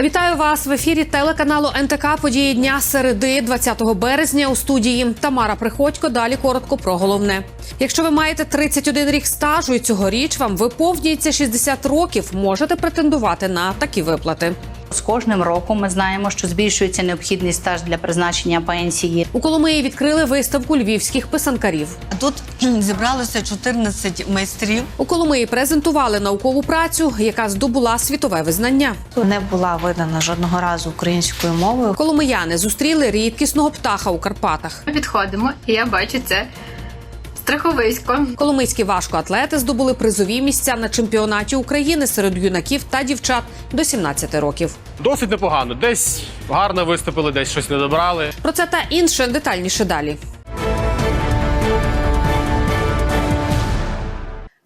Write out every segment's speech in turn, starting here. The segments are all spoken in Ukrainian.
Вітаю вас в ефірі телеканалу НТК. Події дня середи 20 березня у студії Тамара Приходько. Далі коротко про головне. Якщо ви маєте 31 рік стажу і цьогоріч вам виповнюється 60 років, можете претендувати на такі виплати. З кожним роком ми знаємо, що збільшується необхідний стаж для призначення пенсії. У Коломиї відкрили виставку львівських писанкарів. Тут зібралося 14 майстрів. У Коломиї презентували наукову працю, яка здобула світове визнання. не була видана жодного разу українською мовою. Коломияни зустріли рідкісного птаха у Карпатах. Ми підходимо, і я бачу це страховисько. Коломийські важкоатлети здобули призові місця на чемпіонаті України серед юнаків та дівчат до 17 років. Досить непогано. Десь гарно виступили, десь щось не добрали. Про це та інше детальніше далі.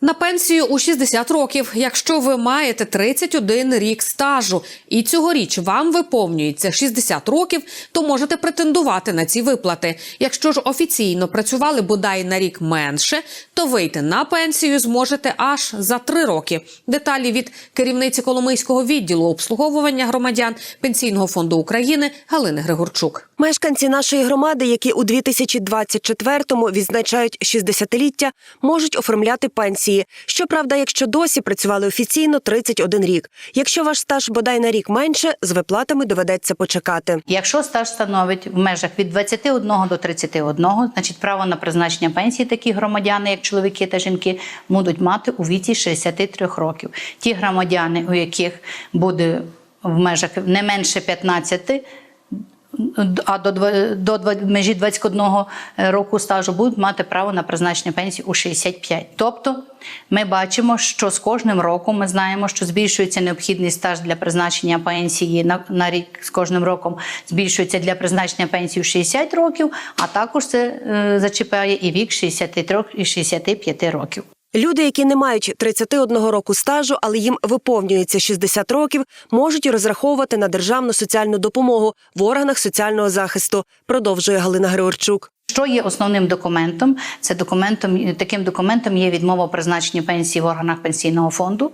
На пенсію у 60 років, якщо ви маєте 31 рік стажу, і цьогоріч вам виповнюється 60 років, то можете претендувати на ці виплати. Якщо ж офіційно працювали бодай на рік менше, то вийти на пенсію зможете аж за 3 роки. Деталі від керівниці Коломийського відділу обслуговування громадян Пенсійного фонду України Галини Григорчук. Мешканці нашої громади, які у 2024-му відзначають 60-ліття, можуть оформляти пенсії. Щоправда, якщо досі працювали офіційно 31 рік. Якщо ваш стаж бодай на рік менше, з виплатами доведеться почекати. Якщо стаж становить в межах від 21 до 31, значить право на призначення пенсії такі громадяни, як чоловіки та жінки, будуть мати у віці 63 років. Ті громадяни, у яких буде в межах не менше 15, а до, до два- межі 21 року стажу будуть мати право на призначення пенсії у 65. Тобто ми бачимо, що з кожним роком ми знаємо, що збільшується необхідний стаж для призначення пенсії на, на рік з кожним роком збільшується для призначення пенсії у 60 років, а також це е, зачіпає і вік 63 і 65 років. Люди, які не мають 31 року стажу, але їм виповнюється 60 років, можуть розраховувати на державну соціальну допомогу в органах соціального захисту. Продовжує Галина Григорчук. Що є основним документом? Це документом таким документом є відмова призначення пенсії в органах пенсійного фонду.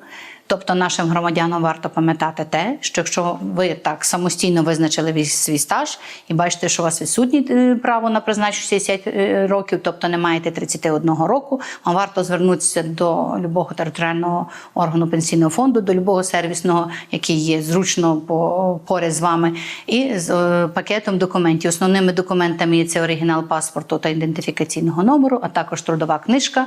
Тобто нашим громадянам варто пам'ятати те, що якщо ви так самостійно визначили свій стаж і бачите, що у вас відсутнє е, право на призначення 60 е, років, тобто не маєте 31 року, вам варто звернутися до любого територіального органу пенсійного фонду, до любого сервісного, який є зручно по- поряд з вами, і з е, пакетом документів. Основними документами є це оригінал паспорту та ідентифікаційного номеру, а також трудова книжка.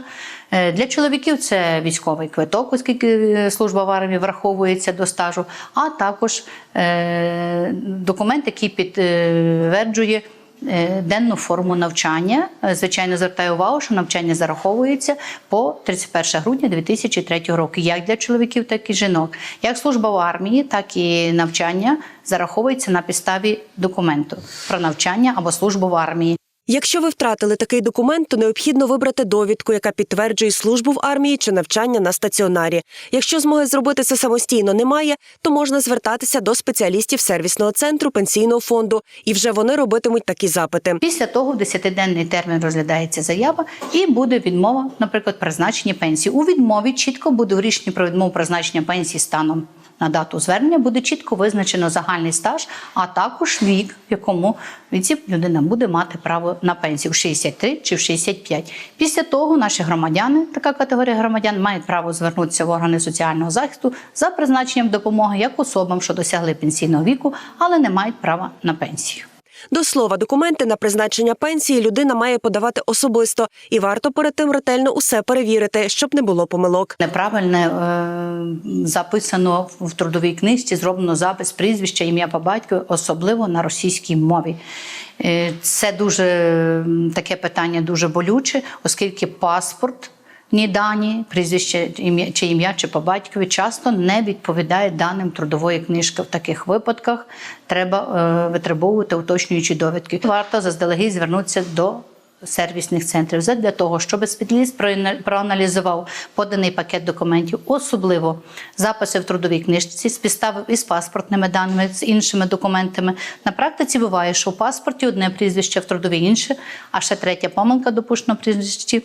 Для чоловіків це військовий квиток, оскільки е, служба в армії враховується до стажу, а також е, документ, який підтверджує. е, Денну форму навчання. Звичайно, звертаю увагу, що навчання зараховується по 31 грудня 2003 року, як для чоловіків, так і жінок. Як служба в армії, так і навчання зараховується на підставі документу про навчання або службу в армії. Якщо ви втратили такий документ, то необхідно вибрати довідку, яка підтверджує службу в армії чи навчання на стаціонарі. Якщо змоги зробити це самостійно немає, то можна звертатися до спеціалістів сервісного центру пенсійного фонду, і вже вони робитимуть такі запити. Після того в 10-денний термін розглядається заява і буде відмова, наприклад, призначення пенсії. У відмові чітко буде в рішенні про відмову призначення пенсії станом на дату звернення буде чітко визначено загальний стаж, а також вік, в якому віці людина буде мати право на пенсію в 63 чи в 65. Після того наші громадяни, така категорія громадян, мають право звернутися в органи соціального захисту за призначенням допомоги як особам, що досягли пенсійного віку, але не мають права на пенсію. До слова, документи на призначення пенсії людина має подавати особисто, і варто перед тим ретельно усе перевірити, щоб не було помилок. Неправильно е, записано в трудовій книжці, зроблено запис прізвища, ім'я по батькові, особливо на російській мові. Е, Це дуже таке питання дуже болюче, оскільки паспорт. Ні дані, прізвище ім'я чи ім'я, чи по батькові часто не відповідає даним трудової книжки. В таких випадках треба е, витребовувати уточнюючі довідки. Варто заздалегідь звернутися до сервісних центрів для того, щоб спеціаліст проаналізував поданий пакет документів, особливо записи в трудовій книжці, співставив із паспортними даними, з іншими документами. На практиці буває, що в паспорті одне прізвище, в трудовій інше, а ще третя помилка допущена в прізвищі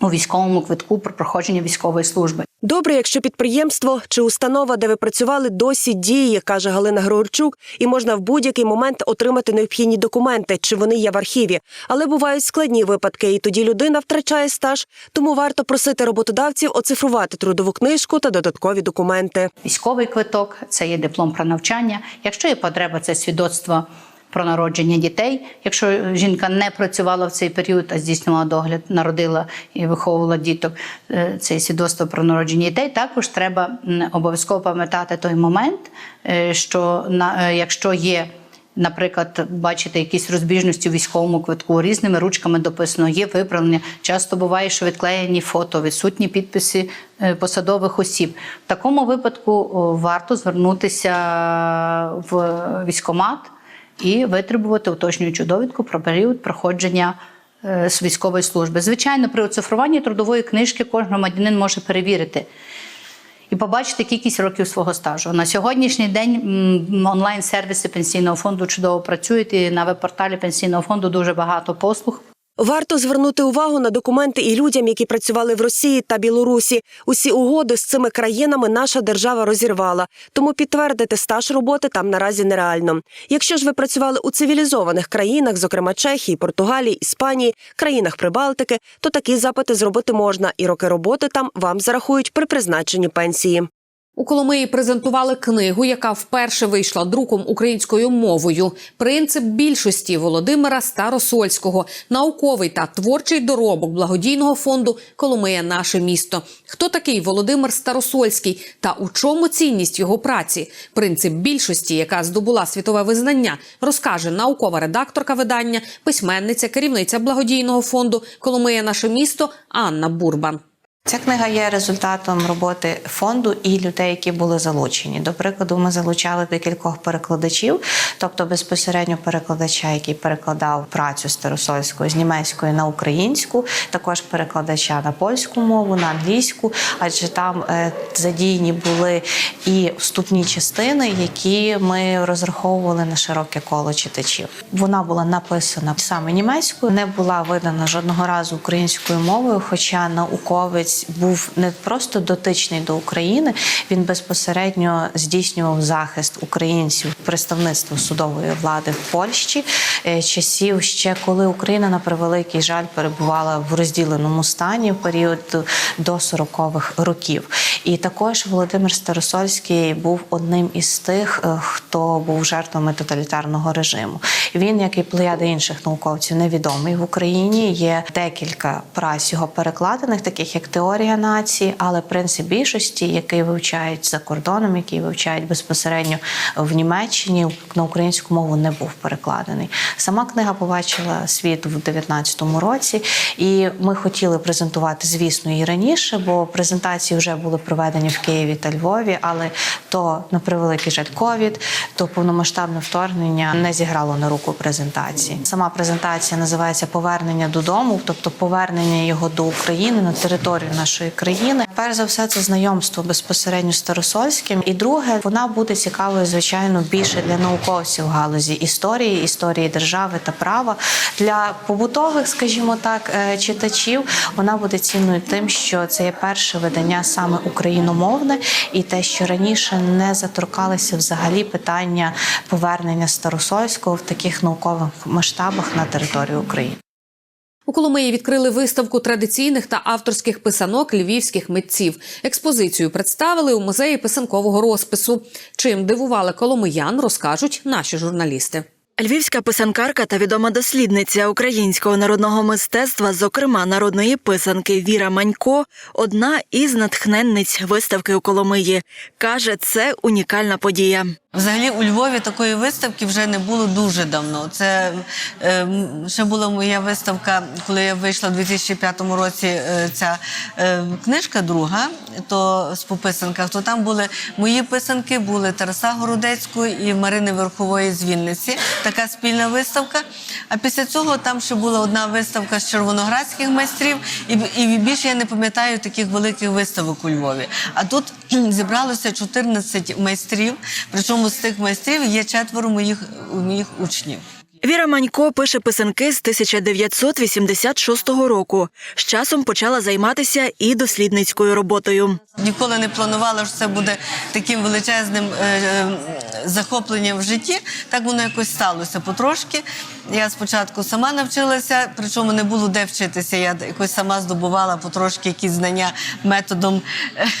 у військовому квитку про проходження військової служби. Добре, якщо підприємство чи установа, де ви працювали, досі діє, каже Галина Григорчук, і можна в будь-який момент отримати необхідні документи, чи вони є в архіві. Але бувають складні випадки, і тоді людина втрачає стаж. Тому варто просити роботодавців оцифрувати трудову книжку та додаткові документи. Військовий квиток це є диплом про навчання. Якщо є потреба, це свідоцтво про народження дітей. Якщо жінка не працювала в цей період, а здійснювала догляд, народила і виховувала діток, е, це свідоцтво про народження дітей. Також треба обов'язково пам'ятати той момент, е, що на е, якщо є. Наприклад, бачите якісь розбіжності у військовому квитку різними ручками дописано, є виправлення. Часто буває, що відклеєні фото, відсутні підписи посадових осіб. В такому випадку варто звернутися в військомат і витребувати уточнюючу довідку про період проходження е, з військової служби. Звичайно, при оцифруванні трудової книжки кожен громадянин може перевірити і побачити кількість років свого стажу. На сьогоднішній день онлайн-сервіси пенсійного фонду чудово працюють, і на веб-порталі пенсійного фонду дуже багато послуг. Варто звернути увагу на документи і людям, які працювали в Росії та Білорусі. Усі угоди з цими країнами наша держава розірвала, тому підтвердити стаж роботи там наразі нереально. Якщо ж ви працювали у цивілізованих країнах, зокрема Чехії, Португалії, Іспанії, країнах Прибалтики, то такі запити зробити можна, і роки роботи там вам зарахують при призначенні пенсії. У Коломиї презентували книгу, яка вперше вийшла друком українською мовою. Принцип більшості Володимира Старосольського, науковий та творчий доробок благодійного фонду Коломия наше місто. Хто такий Володимир Старосольський та у чому цінність його праці? Принцип більшості, яка здобула світове визнання, розкаже наукова редакторка видання, письменниця, керівниця благодійного фонду Коломия наше місто Анна Бурбан. Ця книга є результатом роботи фонду і людей, які були залучені. До прикладу, ми залучали декількох перекладачів, тобто безпосередньо перекладача, який перекладав працю Старосольської з німецької на українську, також перекладача на польську мову, на англійську, адже там е, задіяні були і вступні частини, які ми розраховували на широке коло читачів. Вона була написана саме німецькою, не була видана жодного разу українською мовою, хоча науковець був не просто дотичний до України, він безпосередньо здійснював захист українців представництво судової влади в Польщі е, часів ще коли Україна на превеликий жаль перебувала в розділеному стані в період до 40-х років. І також Володимир Старосольський був одним із тих, е, хто був жертвами тоталітарного режиму. Він, як і плеяди інших науковців, невідомий в Україні. Є декілька праць його перекладених, таких як теорія нації, але принцип більшості, який вивчають за кордоном, який вивчають безпосередньо в Німеччині, на українську мову не був перекладений. Сама книга побачила світ в 19-му році, і ми хотіли презентувати, звісно, її раніше, бо презентації вже були проведені в Києві та Львові, але то на превеликий жаль ковід, то повномасштабне вторгнення не зіграло на руку презентації. Сама презентація називається Повернення додому, тобто повернення його до України на територію нашої країни. Перш за все, це знайомство безпосередньо з Старосольським. І друге, вона буде цікавою, звичайно, більше для науковців галузі історії, історії держави та права. Для побутових, скажімо так, е, читачів вона буде цінною тим, що це є перше видання саме україномовне, і те, що раніше не заторкалися взагалі питання повернення Старосольського в таких наукових масштабах на територію України. У Коломиї відкрили виставку традиційних та авторських писанок львівських митців. Експозицію представили у музеї писанкового розпису. Чим дивували коломиян, розкажуть наші журналісти. Львівська писанкарка та відома дослідниця українського народного мистецтва, зокрема народної писанки Віра Манько, одна із натхненниць виставки у Коломиї. Каже, це унікальна подія. Взагалі у Львові такої виставки вже не було дуже давно. Це е, ще була моя виставка, коли я вийшла в 2005 році. е, Ця е, книжка друга, то по писанках, то там були мої писанки, були Тараса Городецького і Марини Верхової з Вінниці. Така спільна виставка. А після цього там ще була одна виставка з червоноградських майстрів, і, і більше я не пам'ятаю таких великих виставок у Львові. А тут зібралося 14 майстрів. Причому з тих майстрів є четверо моїх, моїх учнів. Віра Манько пише писанки з 1986 року. З часом почала займатися і дослідницькою роботою. Ніколи не планувала, що це буде таким величезним е, е, захопленням в житті. Так воно якось сталося потрошки. Я спочатку сама навчилася, причому не було де вчитися. Я якось сама здобувала потрошки якісь знання методом.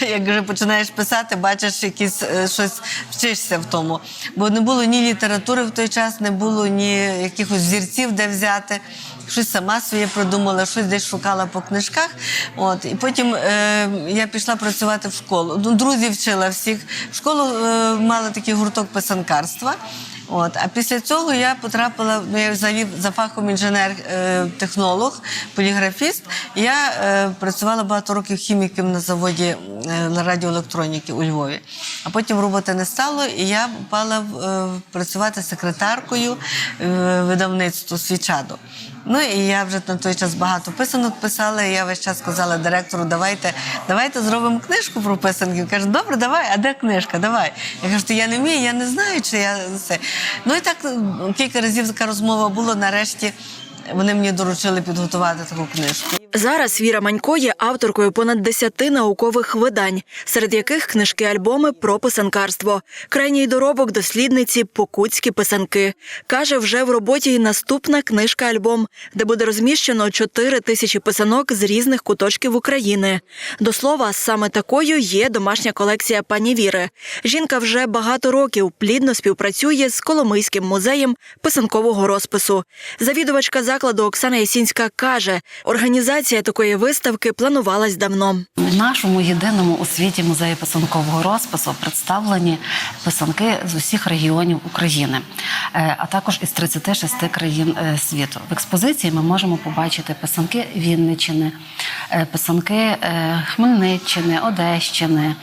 Як вже починаєш писати, бачиш якісь е, щось вчишся в тому. Бо не було ні літератури в той час, не було ні якихось зірців, де взяти. Щось сама своє придумала, щось десь шукала по книжках. От і потім е, я пішла працювати в школу. Ну, Друзів вчила всіх. В школу е, мала такий гурток писанкарства. От, а після цього я потрапила, ну я завів за фахом інженер-технолог, поліграфіст. Я е, працювала багато років хіміком на заводі е, радіоелектроніки у Львові. А потім роботи не стало, і я попала в, е, працювати секретаркою е, видавництва Свічадо. Ну і я вже на той час багато писанок писала. І я весь час сказала директору, давайте, давайте зробимо книжку про писанки. Каже, добре, давай, а де книжка? Давай. Я кажу, «Та я не вмію, я не знаю, чи я це. Ну і так кілька разів така розмова була. Нарешті вони мені доручили підготувати таку книжку. Зараз Віра Манько є авторкою понад десяти наукових видань, серед яких книжки-альбоми про писанкарство, крайній доробок дослідниці Покутські писанки. Каже, вже в роботі і наступна книжка-альбом, де буде розміщено чотири тисячі писанок з різних куточків України. До слова, саме такою є домашня колекція пані Віри. Жінка вже багато років плідно співпрацює з Коломийським музеєм писанкового розпису. Завідувачка закладу Оксана Ясінська каже, організація такої виставки планувалась давно. В нашому єдиному у світі музеї писанкового розпису представлені писанки з усіх регіонів України, е, а також із 36 країн е, світу. В експозиції ми можемо побачити писанки Вінниччини, е, писанки Хмельниччини, Одещини,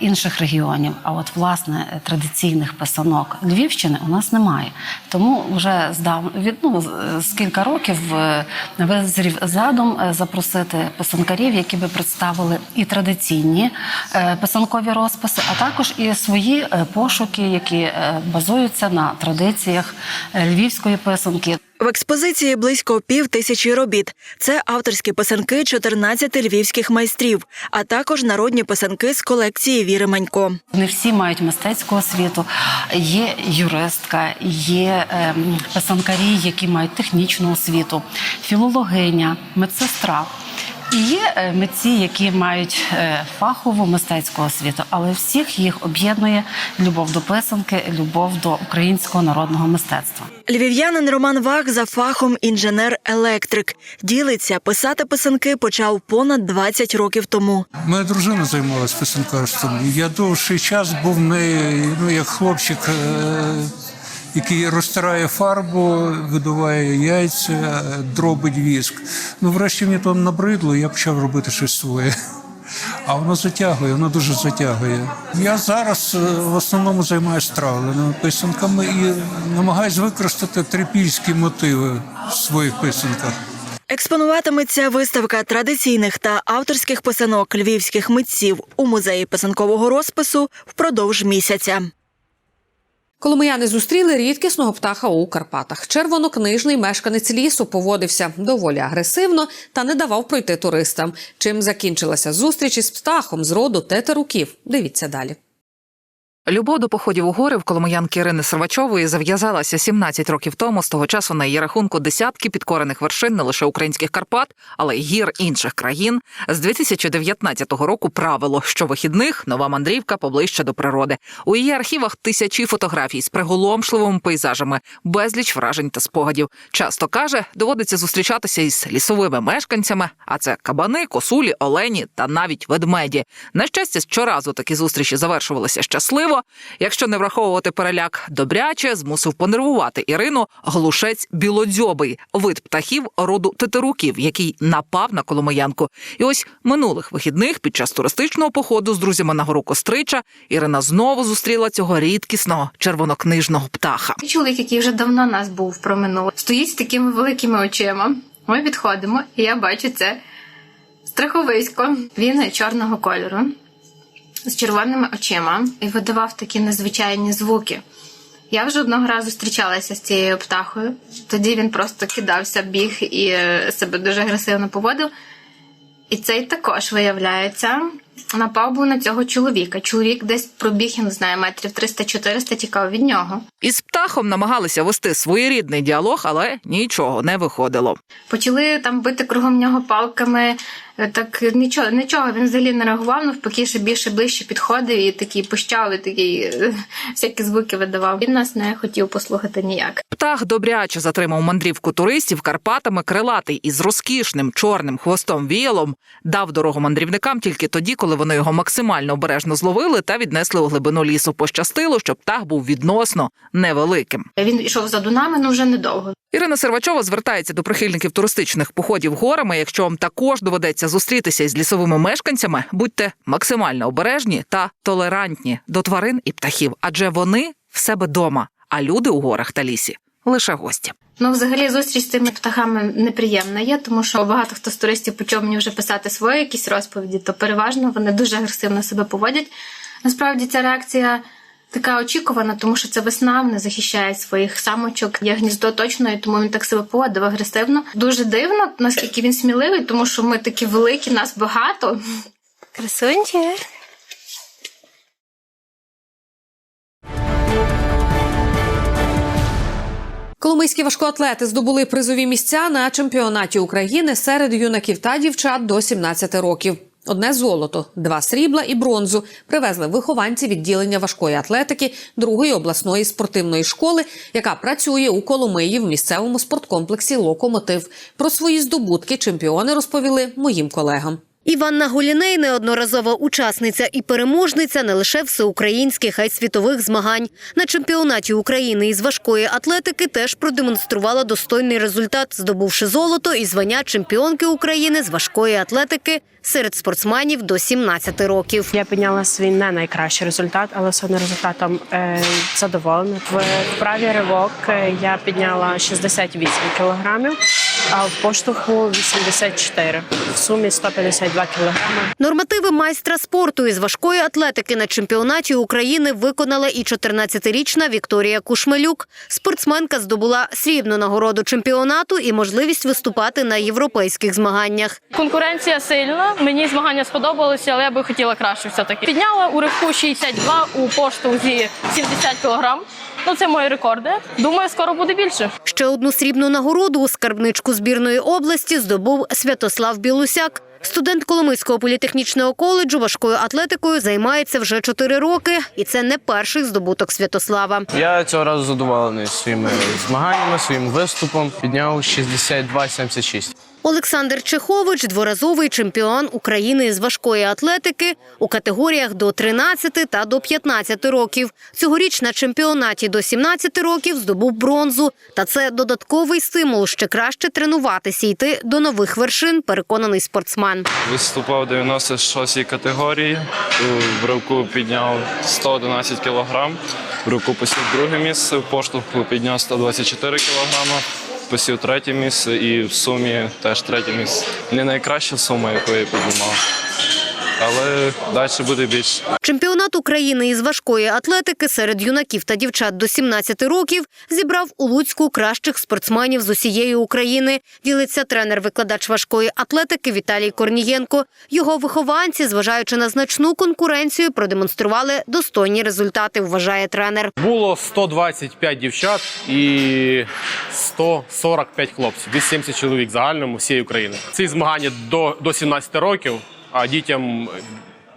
інших регіонів. А от власне традиційних писанок Львівщини у нас немає. Тому вже здав від ну, з кілька років е, визрів задум е, запросити писанкарів, які би представили і традиційні е, писанкові розписи, а також і свої пошуки, які базуються на традиціях львівської писанки. В експозиції близько пів тисячі робіт. Це авторські писанки 14 львівських майстрів, а також народні писанки з колекції Віри Манько. Не всі мають мистецьку освіту. Є юристка, є ем, писанкарі, які мають технічну освіту, філологиня, медсестра. І є е, митці, які мають е, фахову мистецьку освіту, але всіх їх об'єднує любов до писанки, любов до українського народного мистецтва. Львів'янин Роман Вах за фахом інженер-електрик. Ділиться, писати писанки почав понад 20 років тому. Моя дружина займалась писанкарством. Я довший час був не ну, як хлопчик, е, який розтирає фарбу, видуває яйця, дробить віск. Ну, врешті мені то набридло, я почав робити щось своє. А воно затягує, воно дуже затягує. Я зараз е, в основному займаюся травленими писанками і намагаюся використати трипільські мотиви в своїх писанках. Експонуватиметься виставка традиційних та авторських писанок львівських митців у музеї писанкового розпису впродовж місяця. Коломияни зустріли рідкісного птаха у Карпатах. Червонокнижний мешканець лісу поводився доволі агресивно та не давав пройти туристам. Чим закінчилася зустріч із птахом з роду тетеруків? Дивіться далі. Любов до походів у гори в коломиянки Ірини Сервачової зав'язалася 17 років тому. З того часу на її рахунку десятки підкорених вершин не лише українських Карпат, але й гір інших країн. З 2019 року правило, що вихідних нова мандрівка поближче до природи. У її архівах тисячі фотографій з приголомшливими пейзажами, безліч вражень та спогадів. Часто каже, доводиться зустрічатися із лісовими мешканцями, а це кабани, косулі, олені та навіть ведмеді. На щастя, щоразу такі зустрічі завершувалися щасливо. Якщо не враховувати переляк добряче, змусив понервувати Ірину глушець білодзьобий, вид птахів роду тетеруків, який напав на коломиянку. І ось минулих вихідних під час туристичного походу з друзями на гору Кострича Ірина знову зустріла цього рідкісного червонокнижного птаха. Чоловік, який вже давно нас був проминув, стоїть з такими великими очима. Ми підходимо, і я бачу це страховисько. Він чорного кольору з червоними очима і видавав такі незвичайні звуки. Я вже одного разу зустрічалася з цією птахою. Тоді він просто кидався, біг і е, себе дуже агресивно поводив. І цей також виявляється. Напав був на цього чоловіка. Чоловік десь пробіг, я не знаю, метрів 300-400 тікав від нього. Із птахом намагалися вести своєрідний діалог, але нічого не виходило. Почали там бити кругом нього палками. Так нічого, нічого він взагалі не реагував, навпаки, ще більше ближче підходив і такий пищав, і такий е, всякі звуки видавав. Він нас не хотів послухати ніяк. Птах добряче затримав мандрівку туристів Карпатами крилатий із розкішним чорним хвостом віялом дав дорогу мандрівникам тільки тоді, коли вони його максимально обережно зловили та віднесли у глибину лісу. Пощастило, що птах був відносно невеликим. Він йшов за нами, ну вже недовго. Ірина Сервачова звертається до прихильників туристичних походів горами. Якщо вам також доведеться зустрітися із лісовими мешканцями, будьте максимально обережні та толерантні до тварин і птахів, адже вони в себе дома, а люди у горах та лісі лише гості. Ну, взагалі, зустріч з цими птахами неприємна є, тому що багато хто з туристів почав мені вже писати свої якісь розповіді, то переважно вони дуже агресивно себе поводять. Насправді ця реакція така очікувана, тому що це весна, вони захищають своїх самочок. Є гніздо точно, і тому він так себе поводив агресивно. Дуже дивно, наскільки він сміливий, тому що ми такі великі, нас багато. Красунчик. Коломийські важкоатлети здобули призові місця на чемпіонаті України серед юнаків та дівчат до 17 років. Одне золото, два срібла і бронзу привезли вихованці відділення важкої атлетики другої обласної спортивної школи, яка працює у Коломиї в місцевому спорткомплексі Локомотив. Про свої здобутки чемпіони розповіли моїм колегам. Іванна Голіней неодноразова учасниця і переможниця не лише всеукраїнських, а й світових змагань. На чемпіонаті України із важкої атлетики теж продемонструвала достойний результат, здобувши золото і звання чемпіонки України з важкої атлетики серед спортсменів до 17 років. Я підняла свій не найкращий результат, але все одно результатом е, задоволена. В вправі ривок е, я підняла 68 кілограмів, а в поштовху 84. В сумі 152 кілограми. Нормативи майстра спорту із важкої атлетики на чемпіонаті України виконала і 14-річна Вікторія Кушмелюк. Спортсменка здобула срібну нагороду чемпіонату і можливість виступати на європейських змаганнях. Конкуренція сильна. Мені змагання сподобалося, але я би хотіла краще все-таки. Підняла у ривку 62, у поштовхі 70 кілограм. Ну, це мої рекорди. Думаю, скоро буде більше. Ще одну срібну нагороду у скарбничку збірної області здобув Святослав Білусяк. Студент Коломийського політехнічного коледжу важкою атлетикою займається вже чотири роки, і це не перший здобуток Святослава. Я цього разу задоволений своїми змаганнями, своїм виступом. Підняв 62-76. Олександр Чехович дворазовий чемпіон України з важкої атлетики у категоріях до 13 та до 15 років. Цьогоріч на чемпіонаті до 17 років здобув бронзу. Та це додатковий стимул ще краще тренуватися і йти до нових вершин, переконаний спортсмен. Виступав в 96-й категорії. В ривку підняв 111 кг. В ривку посів друге місце, в поштовху підняв 124 кг. Посів третє місце і в сумі теж третє місце. Не найкраща сума, яку я піднімав. Але далі буде більше. Чемпіонат України із важкої атлетики серед юнаків та дівчат до 17 років зібрав у Луцьку кращих спортсменів з усієї України. Ділиться тренер-викладач важкої атлетики Віталій Корнієнко. Його вихованці, зважаючи на значну конкуренцію, продемонстрували достойні результати. Вважає тренер. Було 125 дівчат і 145 хлопців. Десь 70 чоловік загальному всієї України. Ці змагання до, до 17 років, а дітям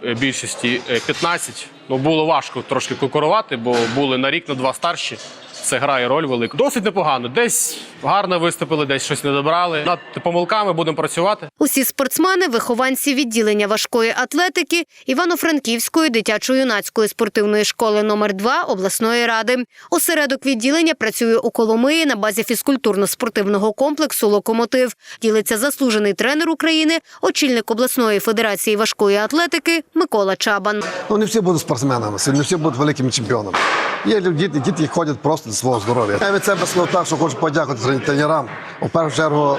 е, більшості е, 15. Ну було важко трошки конкурувати, бо були на рік, на два старші. Це грає роль велику. Досить непогано. Десь гарно виступили, десь щось не добрали. Над помилками будемо працювати. Усі спортсмени – вихованці відділення важкої атлетики Івано-Франківської дитячо-юнацької спортивної школи номер 2 обласної ради. Осередок відділення працює у Коломиї на базі фізкультурно-спортивного комплексу «Локомотив». Ділиться заслужений тренер України, очільник обласної федерації важкої атлетики Микола Чабан. Ну, не всі будуть спортсменами, не всі будуть великими чемпіонами. Є люди, діти, ходять просто свого здоров'я. Я від себе сказав так, що хочу подякувати трен- тренерам, у першу чергу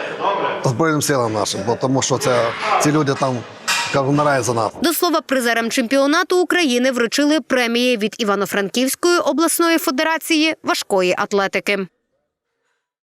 Збройним силам нашим, бо тому що це ці люди там вмирають за нас. До слова, призерам чемпіонату України вручили премії від Івано-Франківської обласної федерації важкої атлетики.